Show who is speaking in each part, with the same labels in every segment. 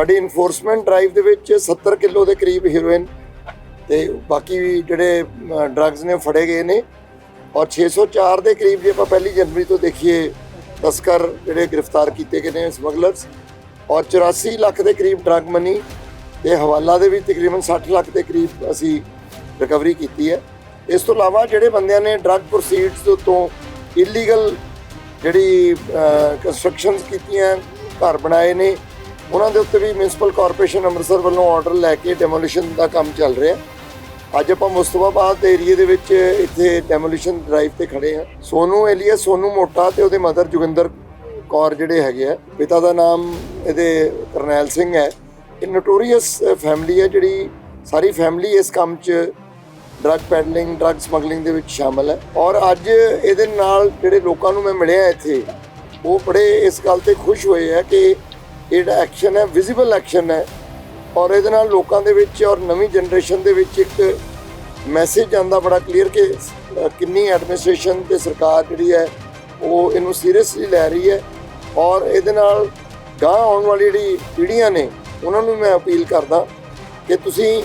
Speaker 1: ਸਾਡੀ enforcement drive ਦੇ ਵਿੱਚ 70 ਕਿਲੋ ਦੇ ਕਰੀਬ ਹੀਰੋਇਨ ਤੇ ਬਾਕੀ ਵੀ ਜਿਹੜੇ ਡਰੱਗਸ ਨੇ ਫੜੇ ਗਏ ਨੇ। ਔਰ 604 ਦੇ ਕਰੀਬ ਜੇ ਆਪਾਂ ਪਹਿਲੀ ਜਨਵਰੀ ਤੋਂ ਦੇਖੀਏ, ਤਸਕਰ ਜਿਹੜੇ ਗ੍ਰਿਫਤਾਰ ਕੀਤੇ ਗਏ ਨੇ ਸਮਗਲਰਸ। ਔਰ 84 ਲੱਖ ਦੇ ਕਰੀਬ ਡਰੱਗ ਮਨੀ ਤੇ ਹਵਾਲਾ ਦੇ ਵੀ ਤਕਰੀਬਨ 60 ਲੱਖ ਦੇ ਕਰੀਬ ਅਸੀਂ ਰਿਕਵਰੀ ਕੀਤੀ ਹੈ। ਇਸ ਤੋਂ ਇਲਾਵਾ ਜਿਹੜੇ ਬੰਦਿਆਂ ਨੇ ਡਰੱਗ ਪ੍ਰੋਸੀਡਸ ਤੋਂ ਇਲੀਗਲ ਜਿਹੜੀ ਕੰਸਟਰਕਸ਼ਨਸ ਕੀਤੀਆਂ, ਘਰ ਬਣਾਏ ਨੇ ਉਹਨਾਂ ਦੇ ਉੱਤੇ ਵੀ ਮਿਊਨਿਸਪਲ ਕਾਰਪੋਰੇਸ਼ਨ ਅੰਮ੍ਰਿਤਸਰ ਵੱਲੋਂ ਆਰਡਰ ਲੈ ਕੇ ਡੈਮੋਲੀਸ਼ਨ ਦਾ ਕੰਮ ਚੱਲ ਰਿਹਾ। ਅੱਜ ਆਪਾਂ ਮੁਸਤਫਾਬਾਦ ਦੇ ਏਰੀਏ ਦੇ ਵਿੱਚ ਇੱਥੇ ਡੈਮੋਲੀਸ਼ਨ ਡਰਾਈਵ ਤੇ ਖੜੇ ਆ ਸੋਨੂ ਏਲੀਆ ਸੋਨੂ ਮੋਟਾ ਤੇ ਉਹਦੇ ਮਦਰ ਜੋਗਿੰਦਰ ਕੌਰ ਜਿਹੜੇ ਹੈਗੇ ਆ। ਪਿਤਾ ਦਾ ਨਾਮ ਇਹਦੇ ਕਰਨੈਲ ਸਿੰਘ ਹੈ। ਇਹ ਨੋਟੋਰੀਅਸ ਫੈਮਿਲੀ ਹੈ ਜਿਹੜੀ ਸਾਰੀ ਫੈਮਿਲੀ ਇਸ ਕੰਮ 'ਚ ਡਰੱਗ ਪੈਡਲਿੰਗ ਡਰੱਗ ਸਮਗਲਿੰਗ ਦੇ ਵਿੱਚ ਸ਼ਾਮਲ ਹੈ। ਔਰ ਅੱਜ ਇਹਦੇ ਨਾਲ ਜਿਹੜੇ ਲੋਕਾਂ ਨੂੰ ਮੈਂ ਮਿਲਿਆ ਇੱਥੇ, ਉਹ ਬੜੇ ਇਸ ਗੱਲ ਤੇ ਖੁਸ਼ ਹੋਏ ਆ ਕਿ ਜਿਹੜਾ ਐਕਸ਼ਨ ਹੈ ਵਿਜ਼ੀਬਲ ਐਕਸ਼ਨ ਹੈ ਔਰ ਇਹਦੇ ਨਾਲ ਲੋਕਾਂ ਦੇ ਵਿੱਚ ਔਰ ਨਵੀਂ ਜਨਰੇਸ਼ਨ ਦੇ ਵਿੱਚ ਇੱਕ ਮੈਸੇਜ ਆਂਦਾ ਬੜਾ ਕਲੀਅਰ ਕਿ ਕਿੰਨੀ ਐਡਮਿਨਿਸਟ੍ਰੇਸ਼ਨ ਤੇ ਸਰਕਾਰ ਜਿਹੜੀ ਹੈ, ਉਹ ਇਹਨੂੰ ਸੀਰੀਅਸਲੀ ਲੈ ਰਹੀ ਹੈ ਔਰ ਇਹਦੇ ਨਾਲ ਗਾਂ ਆਉਣ ਵਾਲੀ ਜਿਹੜੀ ਪੀੜ੍ਹੀਆਂ ਨੇ, ਉਹਨਾਂ ਨੂੰ ਮੈਂ ਅਪੀਲ ਕਰਦਾ ਕਿ ਤੁਸੀਂ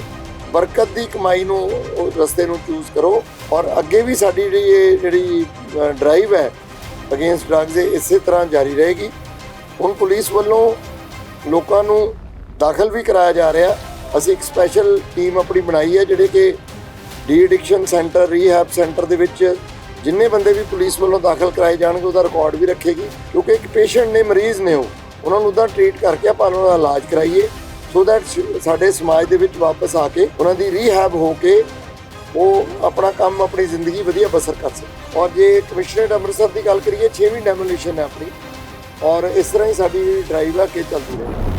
Speaker 1: ਬਰਕਤ ਦੀ ਕਮਾਈ ਨੂੰ, ਉਹ ਰਸਤੇ ਨੂੰ ਚੂਜ਼ ਕਰੋ ਔਰ ਅੱਗੇ ਵੀ ਸਾਡੀ ਜਿਹੜੀ ਇਹ ਜਿਹੜੀ ਡਰਾਈਵ ਹੈ ਅਗੇਂਸਟ ਡਰੱਗਸ ਇਹ ਇਸੇ ਤਰ੍ਹਾਂ ਜਾਰੀ ਰਹੇਗੀ। ਹੁਣ ਪੁਲਿਸ ਵੱਲੋਂ ਲੋਕਾਂ ਨੂੰ ਦਾਖਲ ਵੀ ਕਰਾਇਆ ਜਾ ਰਿਹਾ। ਅਸੀਂ ਇੱਕ ਸਪੈਸ਼ਲ ਟੀਮ ਆਪਣੀ ਬਣਾਈ ਹੈ, ਜਿਹੜੇ ਕਿ de addiction centre rehab centre ਦੇ ਵਿੱਚ ਜਿੰਨੇ ਬੰਦੇ ਵੀ ਪੁਲਿਸ ਵੱਲੋਂ ਦਾਖਲ ਕਰਾਏ ਜਾਣਗੇ, ਉਹਦਾ ਰਿਕਾਰਡ ਵੀ ਰੱਖੇਗੀ। ਕਿਉਂਕਿ ਇੱਕ ਪੇਸ਼ੈਂਟ ਨੇ, ਮਰੀਜ਼ ਨੇ ਉਹ। ਉਹਨਾਂ ਨੂੰ ਉਹਦਾ ਟ੍ਰੀਟ ਕਰਕੇ ਆਪਾਂ ਉਹਨਾਂ ਦਾ ਇਲਾਜ ਕਰਾਈਏ। ਸੋ ਦੈਟ ਸਾਡੇ ਸਮਾਜ ਦੇ ਵਿੱਚ ਵਾਪਸ ਆ ਕੇ ਉਹਨਾਂ ਦੀ ਰੀਹੈਬ ਹੋ ਕੇ ਉਹ ਆਪਣਾ ਕੰਮ, ਆਪਣੀ ਜ਼ਿੰਦਗੀ ਵਧੀਆ ਬਸਰ ਕਰ ਸਕਣ ਔਰ ਜੇ ਕਮਿਸ਼ਨਰੇਟ ਅੰਮ੍ਰਿਤਸਰ ਦੀ ਗੱਲ ਕਰੀਏ 6ਵੀਂ ਡੈਮੋਲੀਸ਼ਨ ਹੈ ਆਪਣੀ। ਔਰ ਇਸ ਤਰ੍ਹਾਂ ਹੀ ਸਾਡੀ ਡਰਾਈਵ ਆ ਕੇ ਚੱਲਦੀ ਰਹੇ